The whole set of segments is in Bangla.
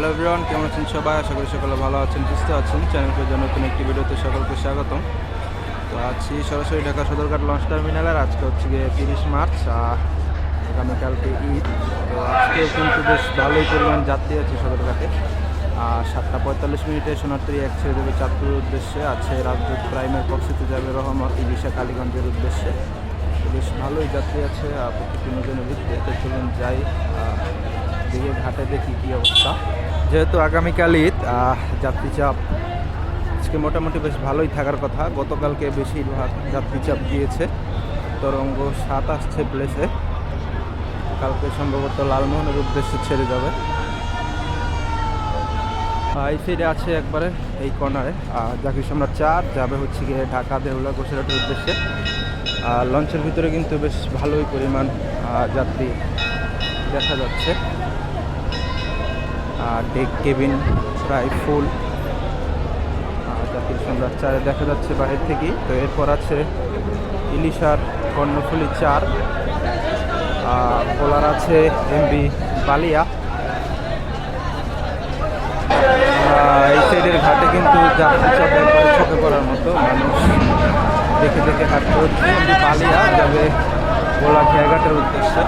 হ্যালো এভরিওয়ান কেমন আছেন সবাই? আশা করি সকলে ভালো আছেন, সুস্থ আছেন। চ্যানেল পেজে নতুন একটি ভিডিওতে সকলকে স্বাগতম। তো আছি সরাসরি ঢাকা সদরঘাট লঞ্চ টার্মিনালের আজকে হচ্ছে গিয়ে তিরিশ মার্চ আগামীকালকে ঈদ। তো আজকেও কিন্তু বেশ ভালোই পরিমাণ যাত্রী আছে সদরঘাটে। আর সাতটা পঁয়তাল্লিশ মিনিটে সোনারতরি এক ছেড়ে দেবে চাঁদপুরের উদ্দেশ্যে। আছে রাজদূত প্রাইমের পক্ষিতে যাবে রহমত, ইলিশা কালীগঞ্জের উদ্দেশ্যে। বেশ ভালোই যাত্রী আছে প্রত্যেকটি ভিত্তিতে তো চলুন যাই দিকে ঘাটে দেখি কী অবস্থা। যেহেতু আগামীকাল ঈদ যাত্রী চাপ আজকে মোটামুটি বেশ ভালোই থাকার কথা। গতকালকে বেশিরভাগ যাত্রী চাপ গিয়েছে। তরঙ্গ সাত আসছে প্লেসে কালকে সম্ভবত লালমোহনের উদ্দেশ্যে ছেড়ে যাবে। এই সাইডে আছে একবারে এই কর্নারে জাকির সম্রাট চার যাবে হচ্ছে গিয়ে ঢাকা, দেউলা গোসেরাটের উদ্দেশ্যে। আর লঞ্চের ভিতরে কিন্তু বেশ ভালোই পরিমাণ যাত্রী দেখা যাচ্ছে। আর ডেক কেবিন প্রায় ফুল। আর জাতির সম্রাট চারে দেখা যাচ্ছে বাইরে থেকেই। তো এরপর আছে ইলিশার কর্ণফুলি চার। আর পোলার আছে এমবি বালিয়া। এই সাইডের ঘাটে কিন্তু যাত্রী পড়ার মতো। মানুষ দেখে দেখে হাঁটতে হচ্ছে এমবি বালিয়া যাবে ভোলা খেয়াঘাটের উদ্দেশ্যে।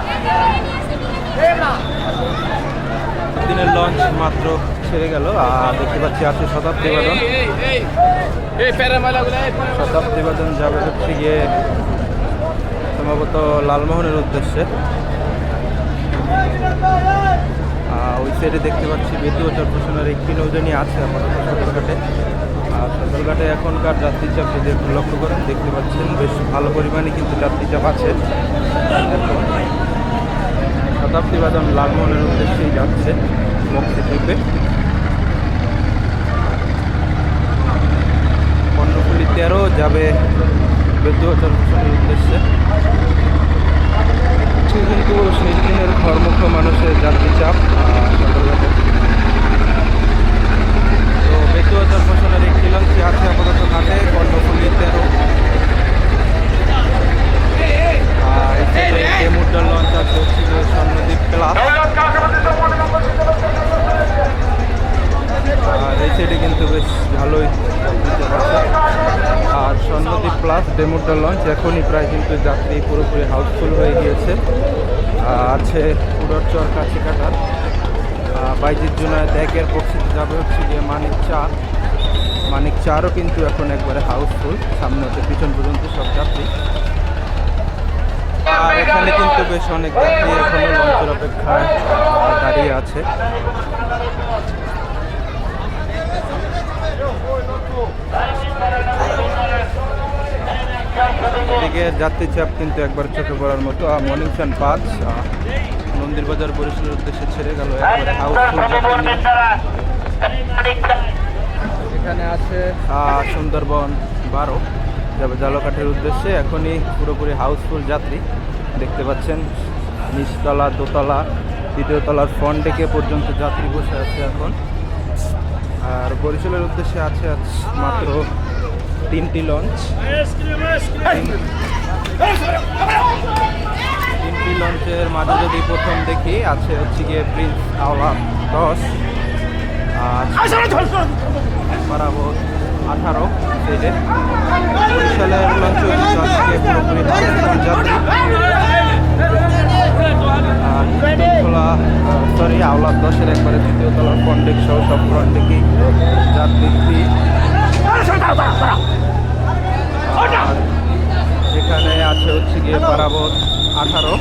দিনের লঞ্চ মাত্র ছেড়ে গেল, আর দেখতে পাচ্ছি আছে শতাব্দী বাদন শতাব্দী বাদন যাবে হচ্ছে গিয়ে সম্ভবত লালমোহনের উদ্দেশ্যে। ওই সাইডে দেখতে পাচ্ছি বেতু চট্টগ্রামের একটি নৌজানি আছে আপাতত সদরঘাটে আর সদরঘাটে এখনকার যাত্রী চাপ যদি লক্ষ্য করেন, দেখতে পাচ্ছেন বেশ ভালো পরিমাণে কিন্তু যাত্রী চাপ আছে। শতাব্দী বাদাম লালমোহনের উদ্দেশ্যেই যাচ্ছে মক্সি থেকে পণ্যগুলি তেরো যাবে বেদুয়া হোসেনের উদ্দেশ্যে। কিন্তু সেই দিনের ঘরমুখ মানুষের যাত্রী চাপ আহ, সদরঘাটে তো বেতুয়া চরফুসনের একটি লঞ্চে আছে আপাতত ঘাটে কর্ণফুলি তেরো আর এখানে ডেমুডার লঞ্চ আছে হচ্ছে গিয়ে স্বর্ণদ্বীপ ক্লাব আর এই সাইডে কিন্তু বেশ ভালোই। আর স্বর্ণদ্বীপ প্লাস ডেমুডার লঞ্চ এখনই প্রায় কিন্তু যাত্রী পুরোপুরি হাউসফুল হয়ে গিয়েছে। আছে উড়রচর কাছে কাটার বাইজির জুনায় ড্যাকের পক্ষিতে যাবে হচ্ছে গিয়ে মানিক চা মানিক চারও কিন্তু এখন একবারে হাউসফুল সামনে হতে পিছন পর্যন্ত সব যাত্রী। আর এখানে কিন্তু বেশ অনেক যাত্রী এখনও লঞ্চের অপেক্ষায় দাঁড়িয়ে আছে। এদিকে যাত্রী চাপ কিন্তু একবার চোখে পড়ার মতো। মর্নিং সান পাঁচ মন্দির বাজার বরিশালের উদ্দেশ্যে ছেড়ে গেল। এখানে আছে সুন্দরবন বারো, যাবে জালকাঠির উদ্দেশ্যে। এখনই পুরোপুরি হাউসফুল যাত্রী। দেখতে পাচ্ছেন, নিচতলা, দোতলা, দ্বিতীয় তলার ফ্রন্ট ডেকে পর্যন্ত যাত্রী বসে আছে এখন। আর বরিশালের উদ্দেশ্যে আছে আজ মাত্র তিনটি লঞ্চ তিনটি লঞ্চের মাঝে যদি প্রথম দেখি, আছে হচ্ছে গিয়ে প্রিন্স আওলা দশ। আর বারাবর আঠারো সেটে বরিশালের লঞ্চ পুরোপুরি খোলা সরি আওলা দশের একবারে দ্বিতীয় তলার কন্ডেক সহ সব ফ্রন্টেকেই যাত্রী এখানে আছে হচ্ছে গিয়ে পারাবত আঠারো।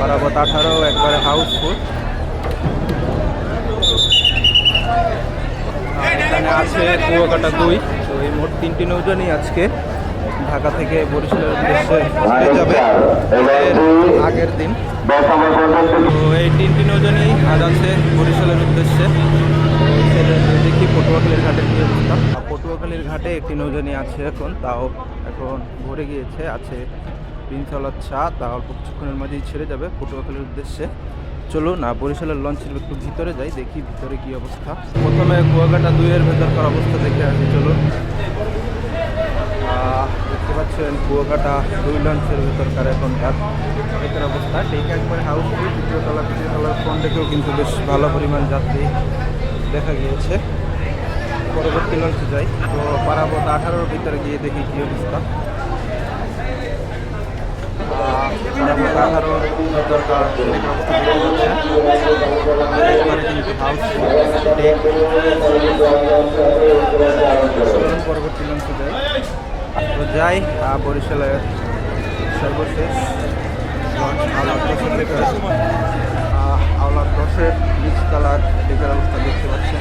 পারাবত আঠারো, একবারে হাউসফুল এখানে আছে কুয়াকাটা দুই। তো এই মোট তিনটি নৌজানি আজকে। ঢাকা থেকে বরিশালের উদ্দেশ্যে যাবে আগের দিন। তো এই তিনটি নৌজানি আজ আছে বরিশালের উদ্দেশ্যে। দেখি পটুয়াখালীর ঘাটের কী অবস্থা। পটুয়াখালীর ঘাটে একটি নৌজানি আছে এখন, তাও এখন ভরে গিয়েছে, আছে তিনতলার চা তা অল্প কিছুক্ষণের মধ্যেই ছেড়ে যাবে পটুয়াখালীর উদ্দেশ্যে। চলুন না বরিশালের লঞ্চের একটু ভিতরে যাই, দেখি ভিতরে কি অবস্থা। প্রথমে কুয়াকাটা দুইয়ের ভেতরকার অবস্থা দেখে আসি, চলুন। পাচ্ছেন, কুয়াকাটা দুই লঞ্চের ভিতরকার এখন এটার অবস্থা, ঠিক একবারে তৃতীয় তলার ফ্রন্ট থেকেও কিন্তু বেশ ভালো পরিমাণ যাত্রী দেখা গিয়েছে। পরবর্তী লঞ্চে যাই। তো পারাবত আঠারোর ভিতরে গিয়ে দেখি কী অবস্থা। পরবর্তী লঞ্চে যাই। তো যাই বরিশালের সর্বশেষ আওলাদ দশের লেখা আছে আহ, আওলাদ দশের নিচ তলার ডেকের অবস্থা দেখতে পাচ্ছেন।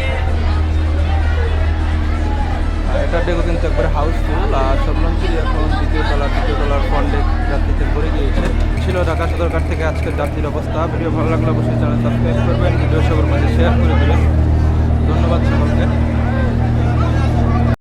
আহ, এটার ডেকও কিন্তু একবারে হাউসফুল আর সব লঞ্চেরই এখন দ্বিতীয় তলা তৃতীয় তলার ফ্রন্টে যাত্রীতে ভরে গিয়েছে। ছিল ঢাকা সদরঘাট থেকে আজকের যাত্রীর অবস্থা। ভিডিও ভালো লাগলে অবশ্যই চ্যানেল সাবস্ক্রাইব করবেন ভিডিও সবার মাঝে শেয়ার করে দেবেন। ধন্যবাদ সকলকে।